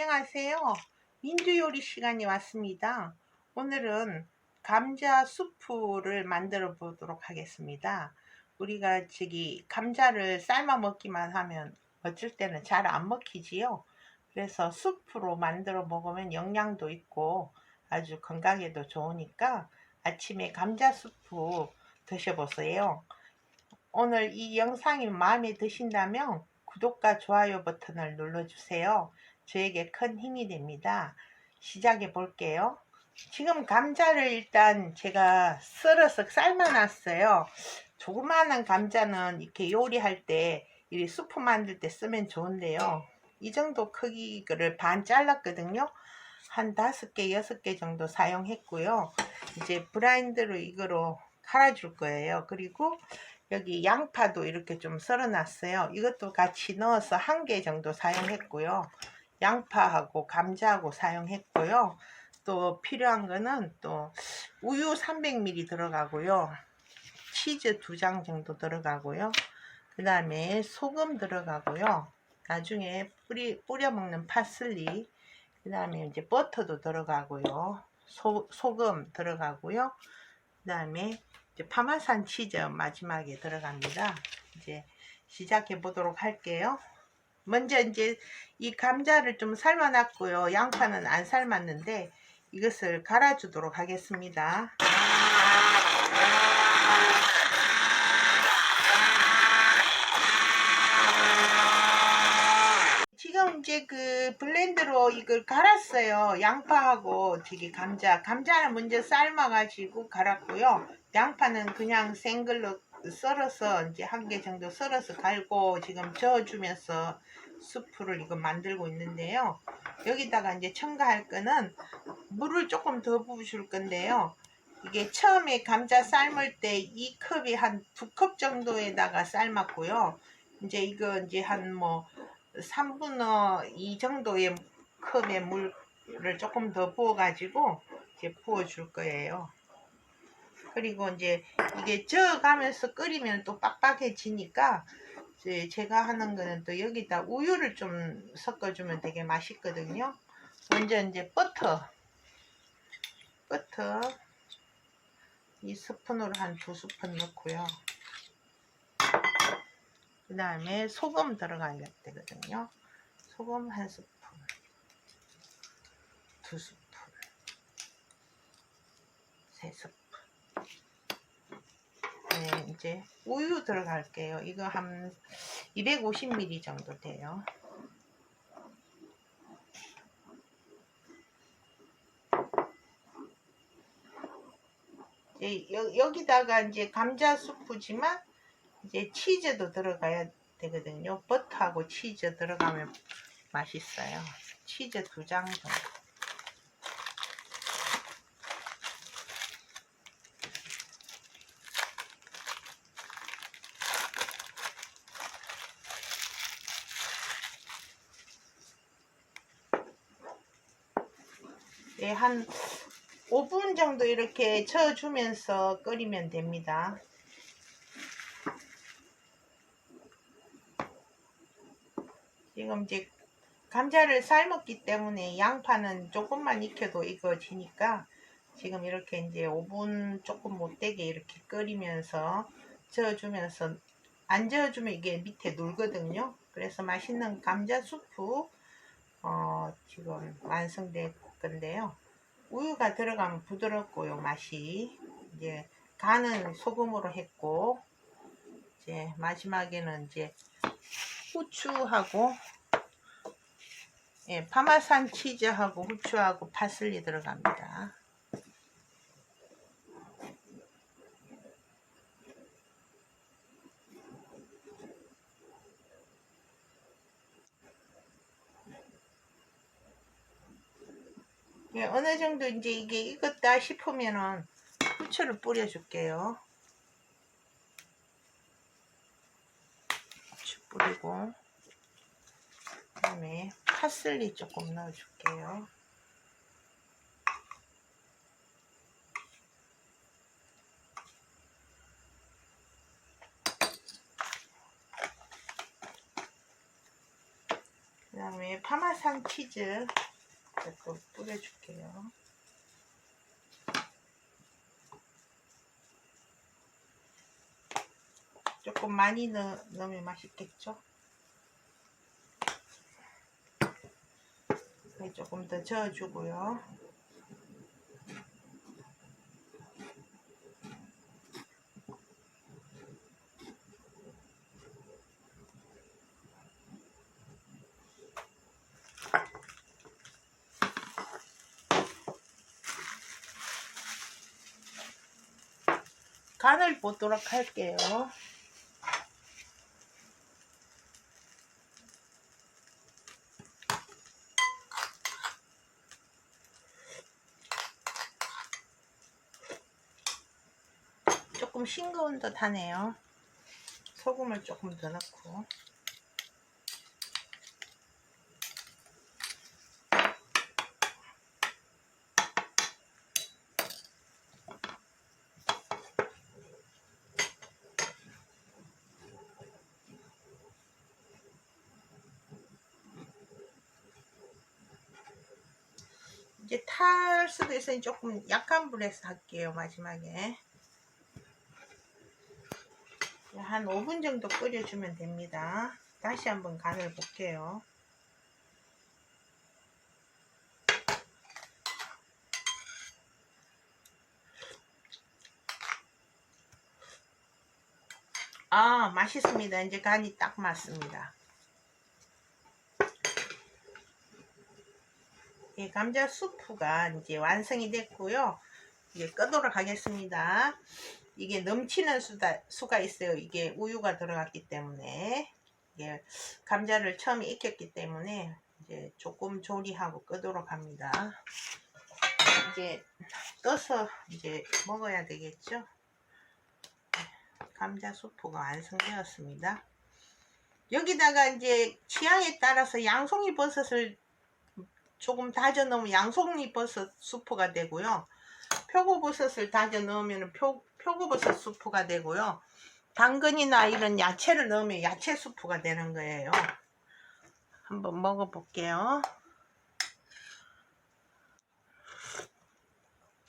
안녕하세요. 민주요리 시간이 왔습니다. 오늘은 감자 수프를 만들어 보도록 하겠습니다. 우리가 저기 감자를 삶아 먹기만 하면 어쩔 때는 잘 안 먹히지요. 그래서 수프로 만들어 먹으면 영양도 있고 아주 건강에도 좋으니까 아침에 감자 수프 드셔보세요. 오늘 이 영상이 마음에 드신다면 구독과 좋아요 버튼을 눌러주세요. 저에게 큰 힘이 됩니다. 시작해 볼게요. 지금 감자를 일단 제가 썰어서 삶아놨어요. 조그마한 감자는 이렇게 요리할 때, 이 수프 만들 때 쓰면 좋은데요. 이 정도 크기를 반 잘랐거든요. 한 다섯 개, 여섯 개 정도 사용했고요. 이제 브라인드로 이거로 갈아줄 거예요. 그리고 여기 양파도 이렇게 좀 썰어놨어요. 이것도 같이 넣어서 한 개 정도 사용했고요. 양파하고 감자하고 사용했고요. 또 필요한 거는 또 우유 300ml 들어가고요. 치즈 두장 정도 들어가고요. 그 다음에 소금 들어가고요. 나중에 뿌리, 뿌려 먹는 파슬리. 그 다음에 이제 버터도 들어가고요. 소, 소금 들어가고요. 그 다음에 이제 파마산 치즈 마지막에 들어갑니다. 이제 시작해 보도록 할게요. 먼저 이제 이 감자를 좀 삶아놨고요. 양파는 안 삶았는데 이것을 갈아주도록 하겠습니다. 지금 이제 그 블렌더로 이걸 갈았어요. 양파하고 저기 감자. 감자는 먼저 삶아가지고 갈았고요. 양파는 그냥 생글로 썰어서 이제 한 개 정도 썰어서 갈고 지금 저어주면서 수프를 이거 만들고 있는데요. 여기다가 이제 첨가할 거는 물을 조금 더 부으실 건데요. 이게 처음에 감자 삶을 때이 컵이 한두컵 정도에다가 삶았고요. 이제 이거 이제 한 뭐 3분의 2 정도의 컵의 물을 조금 더 부어가지고 이제 부어줄 거예요. 그리고 이제 이게 저어가면서 끓이면 또 빡빡해지니까 제가 하는 거는 또 여기다 우유를 좀 섞어주면 되게 맛있거든요. 먼저 이제 버터, 버터 이 스푼으로 한 두 스푼 넣고요. 그 다음에 소금 들어가야 되거든요. 소금 한 스푼, 두 스푼, 세 스푼. 네, 이제 우유 들어갈게요. 이거 한 250ml 정도 돼요. 이제 여, 여기다가 이제 감자 수프지만 이제 치즈도 들어가야 되거든요. 버터하고 치즈 들어가면 맛있어요. 치즈 두 장 정도. 네, 한 5분 정도 이렇게 저어주면서 끓이면 됩니다. 지금 이제 감자를 삶았기 때문에 양파는 조금만 익혀도 익어지니까 지금 이렇게 이제 5분 조금 못되게 이렇게 끓이면서 저어주면서 안 저어주면 이게 밑에 눌거든요. 그래서 맛있는 감자 수프 어, 지금 완성될 건데요. 우유가 들어가면 부드럽고요 맛이 이제 간은 소금으로 했고 이제 마지막에는 이제 후추하고 예, 파마산 치즈하고 후추하고 파슬리 들어갑니다. 예, 어느 정도 이제 이게 익었다 싶으면은 후추를 뿌려줄게요. 후추 뿌리고 그다음에 파슬리 조금 넣어줄게요. 그 다음에 파마 파마산 치즈 또 뿌려줄게요. 조금 많이 넣, 넣으면 맛있겠죠? 네, 조금 더 저어주고요. 간을 보도록 할게요. 조금 싱거운 듯 하네요. 소금을 조금 더 넣고. 이제 탈 수도 있으니 조금 약한 불에서 할게요 마지막에. 한 5분 정도 끓여주면 됩니다. 다시 한번 간을 볼게요. 아 맛있습니다. 이제 간이 딱 맞습니다 예, 감자 수프가 이제 완성이 됐고요. 이제 끄도록 하겠습니다. 이게 넘치는 수다, 수가 있어요. 이게 우유가 들어갔기 때문에 이게 감자를 처음 익혔기 때문에 이제 조금 조리하고 끄도록 합니다. 이제 떠서 이제 먹어야 되겠죠. 감자 수프가 완성되었습니다. 여기다가 이제 취향에 따라서 양송이 버섯을 조금 다져 넣으면 양송이 버섯 수프가 되고요. 표고버섯을 다져 넣으면 표, 표고버섯 수프가 되고요. 당근이나 이런 야채를 넣으면 야채 수프가 되는 거예요. 한번 먹어볼게요.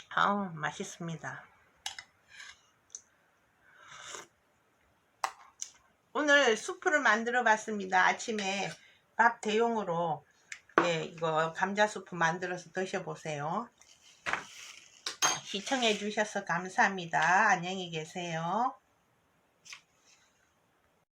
아우 맛있습니다. 오늘 수프를 만들어 봤습니다. 아침에 밥 대용으로 예, 이거 감자 수프 만들어서 드셔보세요. 시청해 주셔서 감사합니다. 안녕히 계세요.